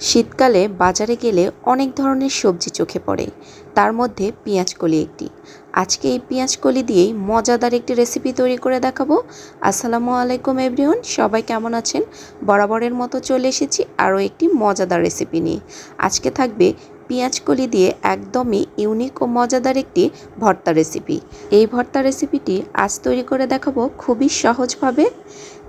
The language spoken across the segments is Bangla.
শীতকালে বাজারে গেলে অনেক ধরনের সবজি চোখে পড়ে। তার মধ্যে পেঁয়াজকলি একটি। আজকে এই পেঁয়াজকলি দিয়েই মজাদার একটি রেসিপি তৈরি করে দেখাবো। আসসালামু আলাইকুম এভরিওয়ান সবাই কেমন আছেন? বরাবরের মতো চলে এসেছি আরও একটি মজাদার রেসিপি নিয়ে। আজকে থাকবে পেঁয়াজকলি দিয়ে একদমই ইউনিক ও মজাদার একটি ভর্তা রেসিপি এই ভর্তা রেসিপিটি আজ তৈরি করে দেখাবো খুবই সহজভাবে।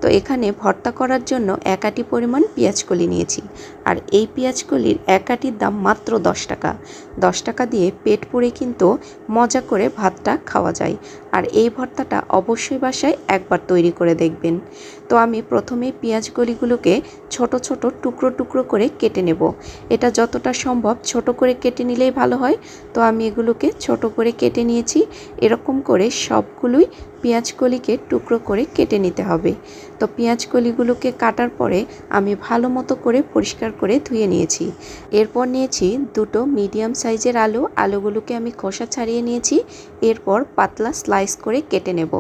তো এখানে ভর্তা করার জন্য এক আটি পরিমাণ পেঁয়াজকলি নিয়েছি। আর এই পেঁয়াজকলির এক আটির দাম মাত্র দশ টাকা। দশ টাকা দিয়ে পেট পুড়ে কিন্তু মজা করে ভাতটা খাওয়া যায়। আর এই ভর্তাটা অবশ্যই বাসায় একবার তৈরি করে দেখবেন। তো আমি প্রথমে পেঁয়াজকলিগুলোকে ছোট ছোট টুকরো টুকরো করে কেটে নেব। এটা যতটা সম্ভব ছোট করে কেটে নিলেই ভালো হয়। তো আমি এগুলোকে ছোট করে কেটে নিয়েছি। এরকম করে সবগুলোই পেঁয়াজকলিকে টুকরো করে কেটে নিতে হবে। তো পেঁয়াজকলিগুলোকে কাটার পরে আমি ভালো মতো করে পরিষ্কার করে ধুয়ে নিয়েছি। এরপর নিয়েছি দুটো মিডিয়াম সাইজের আলু। আলুগুলোকে আমি খোসা ছাড়িয়ে নিয়েছি। এরপর পাতলা স্লাইস করে কেটে নেব।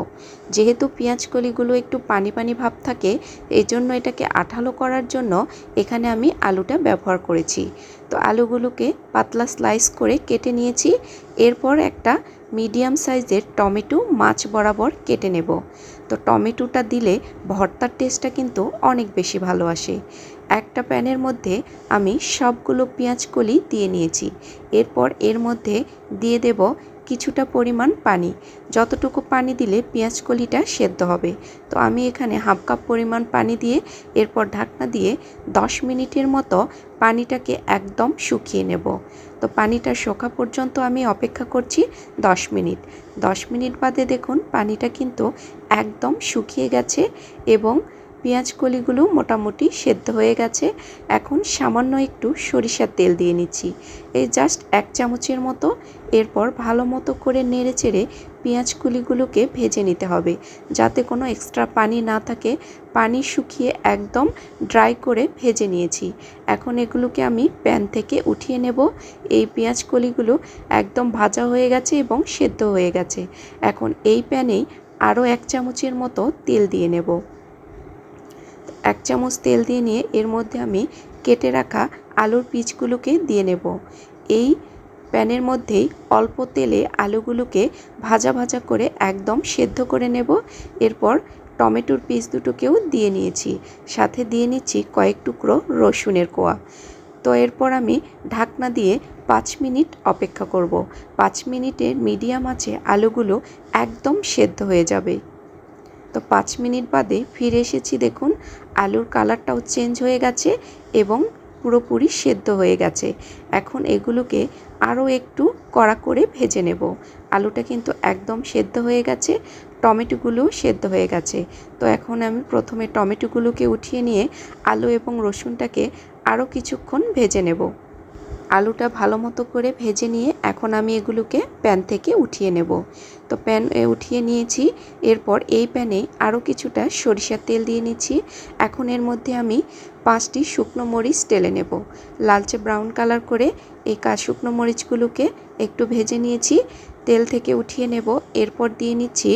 যেহেতু পেঁয়াজকলিগুলো একটু পানি পানি ভাব থাকে, এই জন্য এটাকে আঠালো করার জন্য এখানে আমি আলুটা ব্যবহার করেছি। তো আলুগুলোকে পাতলা স্লাইস করে কেটে নিয়েছি। এরপর একটা মিডিয়াম সাইজের টমেটো মাছ বরাবর কেটে নেব। তো টমেটোটা দিলে ভর্তার টেস্টটা কিন্তু অনেক বেশি ভালো আসে। একটা প্যানের মধ্যে আমি সবগুলো পেঁয়াজ কলি দিয়ে নিয়েছি। এরপর এর মধ্যে দিয়ে দেব কিছুটা পরিমাণ পানি। যতটুকু পানি দিলে পেঁয়াজ কলিটা সেদ্ধ হবে। তো আমি এখানে হাফ কাপ পরিমাণ পানি দিয়ে এরপর ঢাকনা দিয়ে দশ মিনিটের মতো পানিটাকে একদম শুকিয়ে নেব। তো পানিটা শোকা পর্যন্ত আমি অপেক্ষা করছি দশ মিনিট। দশ মিনিট বাদে দেখুন পানিটা কিন্তু একদম শুকিয়ে গেছে এবং পেঁয়াজ কলিগুলো মোটামুটি সেদ্ধ হয়ে গেছে। এখন সামান্য একটু সরিষার তেল দিয়ে নিচ্ছি। এই জাস্ট এক চামচের মতো। এরপর ভালো মতো করে নেড়ে চেড়ে পেঁয়াজ কলিগুলোকে ভেজে নিতে হবে। যাতে কোনো এক্সট্রা পানি না থাকে। পানি শুকিয়ে একদম ড্রাই করে ভেজে নিয়েছি। এখন এগুলোকে আমি প্যান থেকে উঠিয়ে নেব। এই পেঁয়াজ কলিগুলো একদম ভাজা হয়ে গেছে এবং সেদ্ধ হয়ে গেছে। এখন এই প্যানেই আরও এক চামচের মতো তেল দিয়ে নেব। এক চামচ তেল দিয়ে নিয়ে এর মধ্যে আমি কেটে রাখা আলুর পিচগুলোকে দিয়ে নেব। এই প্যানের মধ্যেই অল্প তেলে আলুগুলোকে ভাজা ভাজা করে একদম সেদ্ধ করে নেব। এরপর টমেটোর পিস দুটোকেও দিয়ে নিয়েছি। সাথে দিয়ে নিচ্ছি কয়েক টুকরো রসুনের কোয়া। তো এরপর আমি ঢাকনা দিয়ে পাঁচ মিনিট অপেক্ষা করব। পাঁচ মিনিটের মিডিয়াম আছে আলুগুলো একদম সেদ্ধ হয়ে যাবে। তো পাঁচ মিনিট বাদে ফিরে এসেছি, দেখুন। আলুর কালারটাও চেঞ্জ হয়ে গেছে এবং পুরোপুরি সেদ্ধ হয়ে গেছে। এখন এগুলোকে আরও একটু কড়া করে ভেজে নেব। আলুটা কিন্তু একদম সেদ্ধ হয়ে গেছে, টমেটোগুলোও সেদ্ধ হয়ে গেছে। তো এখন আমি প্রথমে টমেটোগুলোকে উঠিয়ে নিয়ে আলু এবং রসুনটাকে আরও কিছুক্ষণ ভেজে নেব। আলুটা ভালো মতো করে ভেজে নিয়ে এখন আমি এগুলোকে প্যান থেকে উঠিয়ে নেব। তো প্যান উঠিয়ে নিয়েছি। এরপর এই প্যানে আরও কিছুটা সরিষার তেল দিয়ে নিচ্ছি। এখন এর মধ্যে আমি পাঁচটি শুকনো মরিচ টেলে নেব। লালচে ব্রাউন কালার করে এই কা শুকনো মরিচগুলোকে একটু ভেজে নিয়েছি। তেল থেকে উঠিয়ে নেব। এরপর দিয়ে নিচ্ছি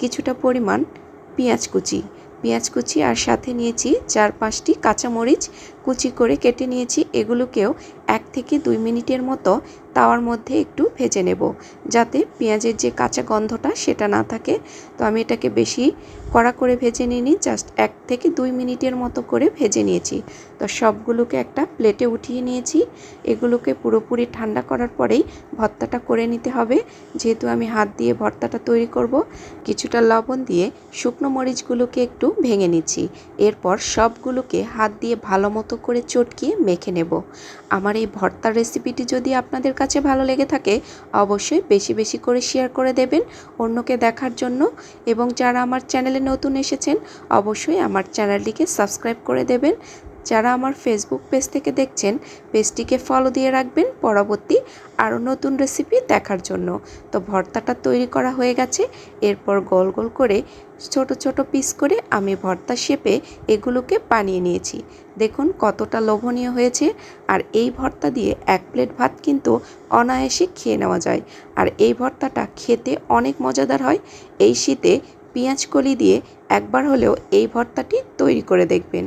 কিছুটা পরিমাণ পেঁয়াজ কুচি। পেঁয়াজ কুচি আর সাথে নিয়েছি চার পাঁচটি কাঁচামরিচ কুচি করে কেটে নিয়েছি। এগুলোকেও এক থেকে দুই মিনিটের মতো তাওয়ার মধ্যে একটু ভেজে নেব, যাতে পেঁয়াজের যে কাঁচা গন্ধটা সেটা না থাকে। তো আমি এটাকে বেশি কড়া করে ভেজে নিইনি, জাস্ট এক থেকে দুই মিনিটের মতো করে ভেজে নিয়েছি। তো সবগুলোকে একটা প্লেটে উঠিয়ে নিয়েছি। এগুলোকে পুরোপুরি ঠান্ডা করার পরেই ভর্তাটা করে নিতে হবে। যেহেতু আমি হাত দিয়ে ভর্তাটা তৈরি করব, কিছুটা লবণ দিয়ে শুকনো মরিচগুলোকে একটু ভেঙে নিচ্ছি। এরপর সবগুলোকে হাত দিয়ে ভালো মতো করে চটকিয়ে মেখে নেব। আমার এই ভর্তার রেসিপিটি যদি আপনাদের কাছে ভালো লেগে থাকে, অবশ্যই বেশি বেশি করে শেয়ার করে দেবেন অন্যকে দেখার জন্য। এবং যারা আমার চ্যানেলে নতুন এসেছেন, অবশ্যই আমার চ্যানেলটিকে সাবস্ক্রাইব করে দেবেন। যারা আমার ফেসবুক পেজ থেকে দেখছেন পেজটিকে ফলো দিয়ে রাখবেন পরবর্তী আরও নতুন রেসিপি দেখার জন্য। তো ভর্তাটা তৈরি করা হয়ে গেছে। এরপর গোল গোল করে ছোট ছোট পিস করে আমি ভর্তা শেপে এগুলোকে বানিয়ে নিয়েছি। দেখুন কতটা লোভনীয় হয়েছে। আর এই ভর্তা দিয়ে এক প্লেট ভাত কিন্তু অনায়াসে খেয়ে নেওয়া যায়। আর এই ভর্তাটা খেতে অনেক মজাদার হয়। এই শীতে পেঁয়াজ কলি দিয়ে একবার হলেও এই ভর্তাটি তৈরি করে দেখবেন।